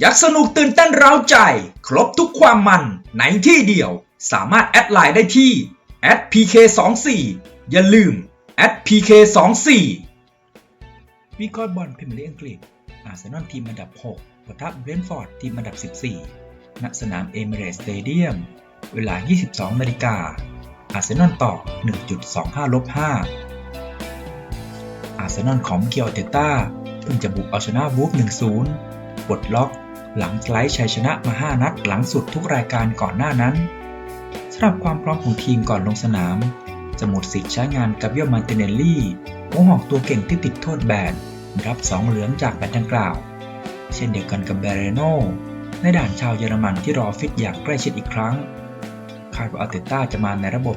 อยากสนุกตื่นเต้นเร้าใจ ครบทุกความมันในที่เดียว สามารถแอดไลน์ได้ที่ @pk24 อย่าลืม @pk24 วิเคราะห์บอลพรีเมียร์ลีกอังกฤษ อาร์เซนอลทีมอันดับ 6ปะทะเบรนท์ฟอร์ดทีมอันดับ 14 ณ สนามเอมิเรตสเตเดียม เวลา 22นาฬิกา อาร์เซนอลต่อ 1.25ลบ5อาร์เซนอลของเกียวเตต้าเพิ่งจะบุกเอาชนะวูฟ1-0ปลดล็อก หลังไลท์ชัยชนะมา 5 นัดหลังสุดทุกรายการก่อนหน้านั้นสำหรับความพร้อมของทีมก่อนลงสนาม จะหมดสิทธิ์ใช้งานกับเยลมาร์ติเนลลี่หัวหอกตัวเก่งที่ติดโทษแบนรับ 2 เหลืองจากแบนดังกล่าว เช่นเดียวกันกับเบเรโนในด่านชาวเยอรมันที่รอฟิตอย่างใกล้ชิดอีกครั้ง คาดว่าอัลเตต้าจะมาในระบบ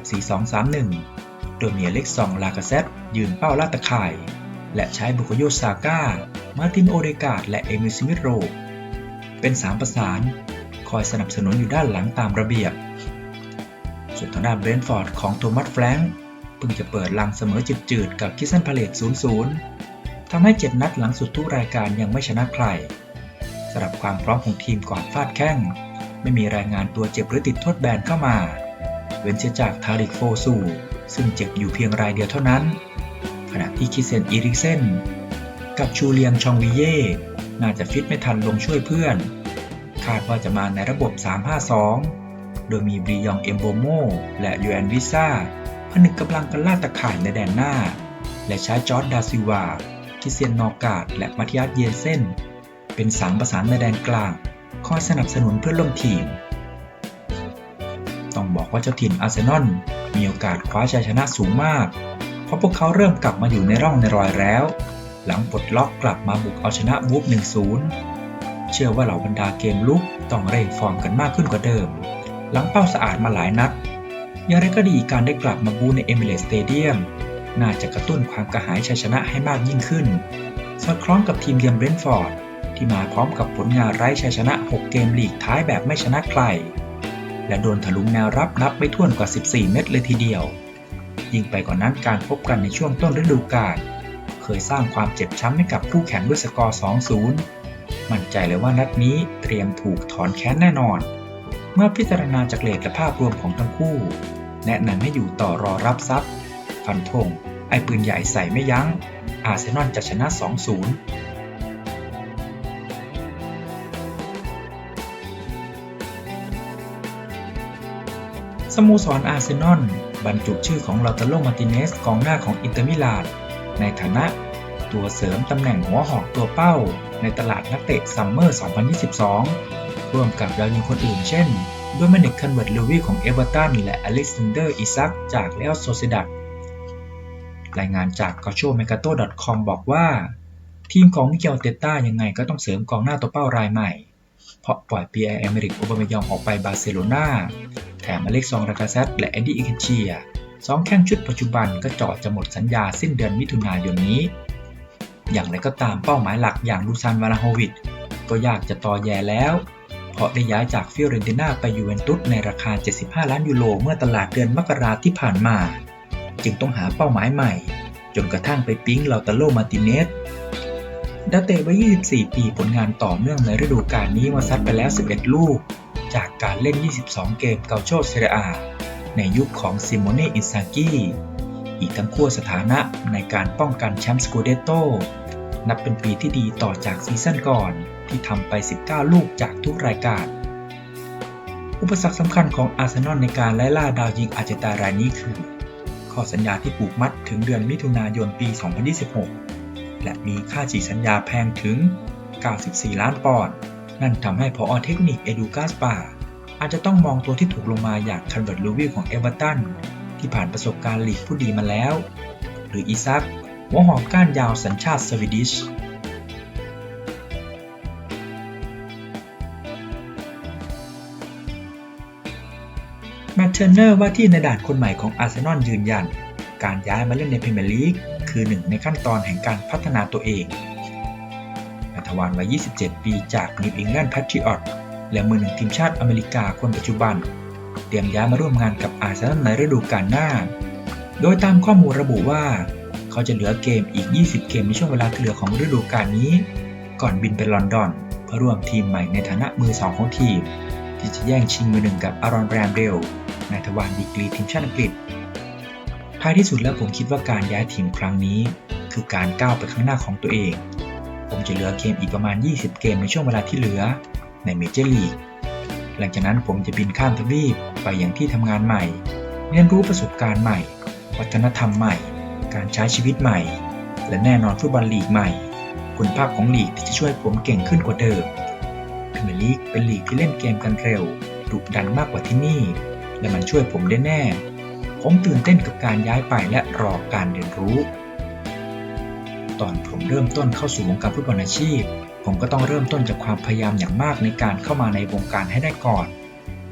4-2-3-1 โดยมีเล็กซองลากาเซตยืนเป้าลาดตะข่าย และใช้บุคโยซาก้า มาตินโอเดกาดและเอมิสมิโร เป็น3ประสาน คอยสนับสนุนอยู่ด้านหลังตามระเบียบ ส่วนทางด้านเบรนฟอร์ดของโทมัสแฟรงค์เพิ่งจะเปิดลังเสมอจืดๆกับคิสเซนพาเลต0-0 ทำให้ 7 นัดหลังสุดทุกรายการยังไม่ชนะใครสำหรับความพร้อมของทีมก่อนฟาดแข้ง ไม่มีรายงานตัวเจ็บหรือติดโทษแบนเข้ามา เว้นเสียจากทาริกโฟซูซึ่งเจ็บอยู่เพียงรายเดียวเท่านั้น ขณะที่คิเซนอีริกเซนกับชูเลียงชองวิเย่ น่าจะฟิตไม่ทันลงช่วยเพื่อน คาดว่าจะมาในระบบ 3-5-2 โดยมีบรียองเอมโบโมและยูแอนวิซ่าผนึกกำลังกันล่าตะข่ายในแดนหน้า และใช้จอร์ดดาซิวาคิเซียนนอกาดและมาทิอัสเยนเซนเป็นสามประสานในแดนกลาง คอยสนับสนุนเพื่อนร่วมทีม ต้องบอกว่าเจ้าถิ่นอาร์เซนอลมีโอกาสคว้าชัยชนะสูงมาก เพราะพวกเขาเริ่มกลับมาอยู่ในร่องในรอยแล้ว หลังปลดล็อกกลับมาบุกเอาชนะวูฟ1-0 เชื่อว่าเหล่าบรรดาเกมลุกต้องเร่งฟอร์มกันมากขึ้นกว่าเดิม หลังเป้าสะอาดมาหลายนัดอย่างไรก็ดีการได้กลับมาบูในเอมิเรตสเตเดียมน่าจะกระตุ้นความกระหายชัยชนะให้มากยิ่งขึ้น สอดคล้องกับทีมเยือนเบรนฟอร์ดที่มาพร้อมกับผลงานไร้ชัยชนะ 6 เกมลีกท้ายแบบไม่ชนะใคร และโดนถลุงแนวรับนับไม่ถ้วนกว่า 14 เม็ดเลยทีเดียว ยิ่งไปกว่านั้นการพบกันในช่วงต้นฤดูกาล เคยสร้างความเจ็บช้ำให้กับผู้แข่งด้วยสกอร์ 2-0 มั่นใจเลยว่านัดนี้เตรียมถูกถอนแค้นแน่นอน เมื่อพิจารณาจากเลทและภาพรวมของทั้งคู่ แนะนำให้อยู่ต่อรอรับทรัพย์ฟันธงไอ้ปืนใหญ่ใส่ไม่ยัง้ง อาร์เซนอลจะชนะ 2-0สโมสรอาร์เซนอลบรรจุชื่อของลาตาโลมาติเนสกองหน้าของอินเตอร์มิลาน ในฐานะตัวเสริมตำแหน่งหัวหอกตัวเป้า ในตลาดนักเตะซัมเมอร์ 2022 ร่วมกับดาวยิงคนอื่นเช่นโดมินิกคันเวิร์ตลูวีของเอเวอร์ตันและอเล็กซานเดอร์อิซักจากเลอโซเซดัดรายงานจาก g a c h o m e r c a t o c o m บอกว่า ทีมของมิเกลเตต้ายังไงก็ต้องเสริมกองหน้าตัวเป้ารายใหม่ เพราะปล่อยปีแอร์เอเมริกโอบามายองออกไปบาร์เซโลนาแถมอเล็กซองรากาเซตและเอ็ดดี้อิเคเชีย สองแข้งชุดปัจจุบันก็จาะจะหมดสัญญาสิ้นเดือนมิถุนายนนี้ อย่างไรก็ตามเป้าหมายหลักอย่างลูซานวาลาโฮวิชก็ยากจะต่อแย่แล้ว เพราะได้ย้ายจากฟิโอเรนติน่าไปยูเวนตุสในราคา 75 ล้านยูโรเมื่อตลาดเดือนมกราที่ผ่านมา จึงต้องหาเป้าหมายใหม่ จนกระทั่งไปปิ๊งลาตาโลมาติเนสดาเตวัย 24 ปีผลงานต่อเนื่องในฤดูกาลนี้มาซัดไปแล้ว 11 ลูก จากการเล่น 22 เกมเกาโชเซเรียอา ในยุคของซิโมเน่อินซากิอีกทั้งขั้วสถานะในการป้องกันแชมป์สกูเดโตนับเป็นปีที่ดีต่อจากซีซั่นก่อนที่ทำไป 19 ลูกจากทุกรายการ อุปสรรคสำคัญของอาร์เซนอลในการไล่ล่าดาวยิงอาร์เจนตารายนี้คือ ข้อสัญญาที่ผูกมัดถึงเดือนมิถุนายนปี 2026 และมีค่าฉีสัญญาแพงถึง 94 ล้านปอนด์ นั่นทำให้พอเทคนิคเอดูกาสปา อาจจะต้องมองตัวที่ถูกลงมาอย่างคันเบิร์ตลูวิลของเอเวอร์ตันที่ผ่านประสบการณ์ลีกผู้ดีมาแล้ว หรืออีซักหัวหอมก้านยาวสัญชาติสวีดิชแมตเทอร์เนอร์ว่าที่ในด่านคนใหม่ของอาร์เซนอลยืนยัน การย้ายมาเล่นในพรีเมียร์ลีกคือหนึ่งในขั้นตอนแห่งการพัฒนาตัวเองอัธวานวัย 27 ปีจากนิวอิงแลนด์แพทริออต และมือหนึ่งทีมชาติอเมริกาคนปัจจุบัน เตรียมย้ายมาร่วมงานกับอาร์เซนอลในฤดูกาลหน้า โดยตามข้อมูลระบุว่า เขาจะเหลือเกมอีก 20 เกมในช่วงเวลาที่เหลือของฤดูกาลนี้ ก่อนบินไปลอนดอน เพื่อร่วมทีมใหม่ในฐานะมือสองของทีม ที่จะแย่งชิงมือหนึ่งกับอารอนแรมเดลนายทวารดีกรีทีมชาติอังกฤษท้ายที่สุดแล้วผมคิดว่าการย้ายทีมครั้งนี้ คือการก้าวไปข้างหน้าของตัวเอง ผมจะเหลือเกมอีกประมาณ 20 เกมในช่วงเวลาที่เหลือ ในเมเจอร์ลีก หลังจากนั้นผมจะบินข้ามทวีปไปยังที่ทำงานใหม่ เรียนรู้ประสบการณ์ใหม่ วัฒนธรรมใหม่ การใช้ชีวิตใหม่ และแน่นอนฟุตบอลลีกใหม่ คุณภาพของลีกที่จะช่วยผมเก่งขึ้นกว่าเดิมพรีเมียร์ลีกเป็นลีกที่เล่นเกมกันเร็วดุดันมากกว่าที่นี่ และมันช่วยผมได้แน่ ผมตื่นเต้นกับการย้ายไปและรอการเรียนรู้ ตอนผมเริ่มต้นเข้าสู่วงการฟุตบอลอาชีพ ผมก็ต้องเริ่มต้นจากความพยายามอย่างมากในการเข้ามาในวงการให้ได้ก่อน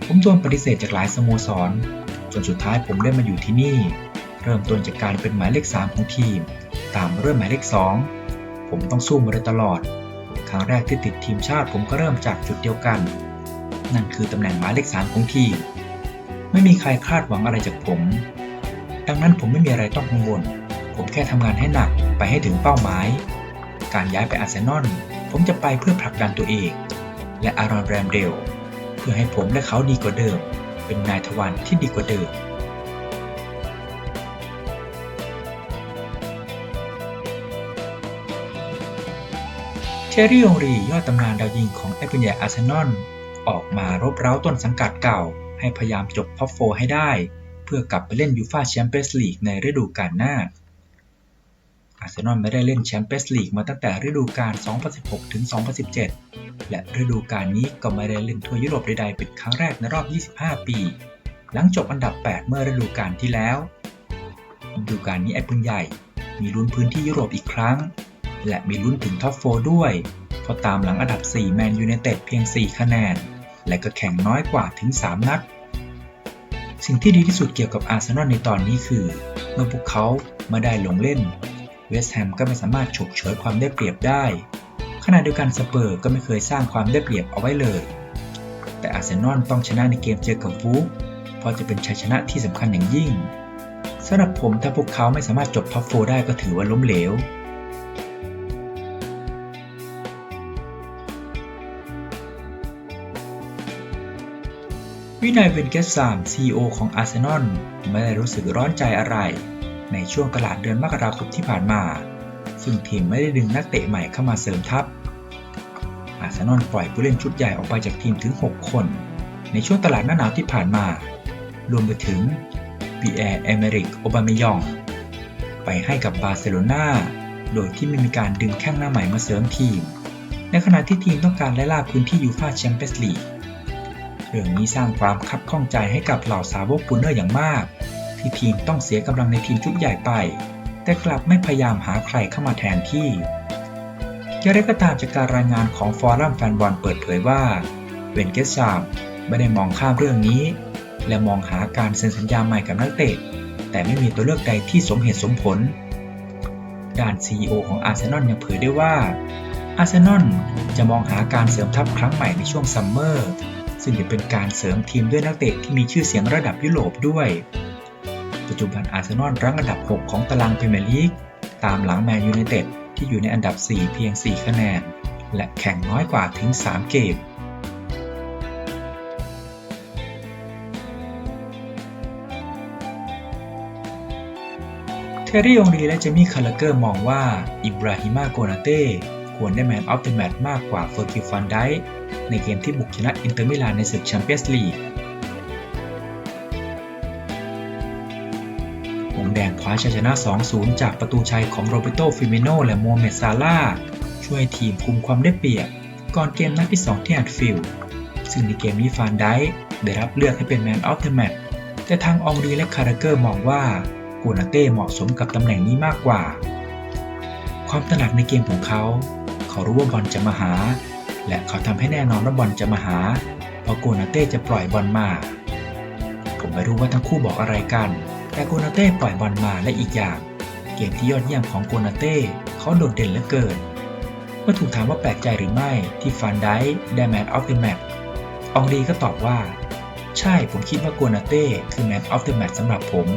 ผมโดนปฏิเสธจากหลายสโมสร จนสุดท้ายผมได้มาอยู่ที่นี่ เริ่มต้นจากการเป็นหมายเลข 3 ของทีม ตามเริ่มหมายเลข 2 ผมต้องสู้มาโดยตลอด ครั้งแรกที่ติดทีมชาติผมก็เริ่มจากจุดเดียวกัน นั่นคือตำแหน่งหมายเลข 3 ของทีม ไม่มีใครคาดหวังอะไรจากผม ดังนั้นผมไม่มีอะไรต้องกังวล ผมแค่ทำงานให้หนักไปให้ถึงเป้าหมาย การย้ายไปอาร์เซนอล ผมจะไปเพื่อผลักดันตัวเอง และอารอนแรมเดล เพื่อให้ผมและเขาดีกว่าเดิม เป็นนายทวารที่ดีกว่าเดิมเทอร์รี่องรียอดตำนานดาวยิงของแอปเปิลใหญ่อาร์เซนอลออกมารบเร้าต้นสังกัดเก่า ให้พยายามจบท็อปโฟให้ได้ เพื่อกลับไปเล่นยูฟาแชมเปี้ยนส์ลีกในฤดูกาลหน้า อาร์เซนอลไม่ได้เล่นแชมเปี้ยนส์ลีกมาตั้งแต่ฤดูกาล 2016 ถึง 2017 และฤดูกาลนี้ก็ไม่ได้เล่นทัวร์ยุโรปใดๆเป็นครั้งแรกในรอบ 25 ปี หลังจบอันดับ 8 เมื่อฤดูกาลที่แล้วฤดูกาลนี้ไอ้ปืนใหญ่ มีลุ้นพื้นที่ยุโรปอีกครั้ง และมีลุ้นถึงท็อปโฟด้วยเพราะตามหลังอันดับ 4 แมนยูไนเต็ดเพียง 4 คะแนน และก็แข่งน้อยกว่าถึง 3 นัดสิ่งที่ดีที่สุดเกี่ยวกับอาร์เซนอลในตอนนี้คือ เมื่อพวกเขาม่ได้ลงเล่น วสต์แฮมก็ไม่สามารถฉกฉวยความได้เปรียบได้ ขณะเดียวกันสเปอร์ก็ไม่เคยสร้างความได้เปรียบเอาไว้เลย แต่อาร์เซนอลต้องชนะในเกมเจอกับฟูกเพราะจะเป็นชัยชนะที่สำคัญอย่างยิ่งสำหรับผมถ้าพวกเขาไม่สามารถจบท็อปโฟได้ก็ถือว่าล้มเหลววินัยเวนเกสซาม CEO ของอาร์เซนอลไม่ได้รู้สึกร้อนใจอะไร ในช่วงตลาดเดือนมกราคมที่ผ่านมา ซึ่งทีมไม่ได้ดึงนักเตะใหม่เข้ามาเสริมทัพ อาร์เซนอลปล่อยผู้เล่นชุดใหญ่ออกไปจากทีมถึง 6 คน ในช่วงตลาดหน้าหนาวที่ผ่านมา รวมไปถึงปีแอร์เอเมริกโอบามายอง ไปให้กับบาร์เซโลนาโดยที่ไม่มีการดึงแข้งหน้าใหม่มาเสริมทีม ในขณะที่ทีมต้องการไล่ล่าพื้นที่ยูฟาแชมเปี้ยนส์ลีกเรื่องนี้สร้างความคับข้องใจให้กับเหล่าสาวกปูเนอร์อย่างมาก ที่ทีมต้องเสียกำลังในทีมชุดใหญ่ไป แต่กลับไม่พยายามหาใครเข้ามาแทนที่อย่างไรก็ตามจากการรายงานของฟอรัมแฟนบอลเปิดเผยว่าเวนเกสซามไม่ได้มองข้ามเรื่องนี้ และมองหาการเซ็นสัญญาใหม่กับนักเตะ แต่ไม่มีตัวเลือกใดที่สมเหตุสมผล ด้าน CEO ของอาร์เซนอลยังเผยได้ว่าอาร์เซนอลจะมองหาการเสริมทัพครั้งใหม่ในช่วงซัมเมอร์ซึ่งจะเป็นการเสริมทีมด้วยนักเตะที่มีชื่อเสียงระดับยุโรปด้วย ปัจจุบันอาร์เซนอลรั้งอันดับ 6 ของตารางพรีเมียร์ลีก ตามหลังแมนยูไนเต็ดที่อยู่ในอันดับ 4 เพียง 4 คะแนน และแข่งน้อยกว่าถึง 3 เกมเทอร์รี่องรีและเจมี่คาร์ลเกอร์มองว่า อิบราฮิมาโกนาเต้ควรได้แมนออฟเดอะแมตช์มากกว่าเฟอร์กิลฟันไดในเกมที่บุกชนะอินเตอร์มิลานในศึกแชมเปี้ยนส์ลีก แดงคว้าชัยชนะ 2-0 จากประตูชัยของโรเบโตฟิเมโนและโมเมดซาลาช่วยทีมคุมความได้เปรียบ ก่อนเกมนัดที่ 2 ที่แอนฟิลด์ซึ่งในเกมนี้ฟานไดได้รับเลือกให้เป็นแมนออฟเดอะแมตช์แต่ทางองรีและคาร์เกอร์มองว่าโกนาเต้เหมาะสมกับตำแหน่งนี้มากกว่า ความถนัดในเกมของเขา เขารู้ว่าบอลจะมาหา และเขาทำให้แน่นอนว่าบอลจะมาหา เพราะโกนาเต้จะปล่อยบอลมา ผมไม่รู้ว่าทั้งคู่บอกอะไรกัน แต่โกนาเต้ปล่อยบอลมาและอีกอย่าง เกมที่ยอดเยี่ยมของโกนาเต้เขาโดดเด่นเหลือเกินเมื่อถูกถามว่าแปลกใจหรือไม่ที่ฟันได้ได้แมนออฟเดอะแมตช์อองรีก็ตอบว่า ใช่ผมคิดว่าโกนาเต้คือแมนออฟเดอะแมตช์สำหรับผม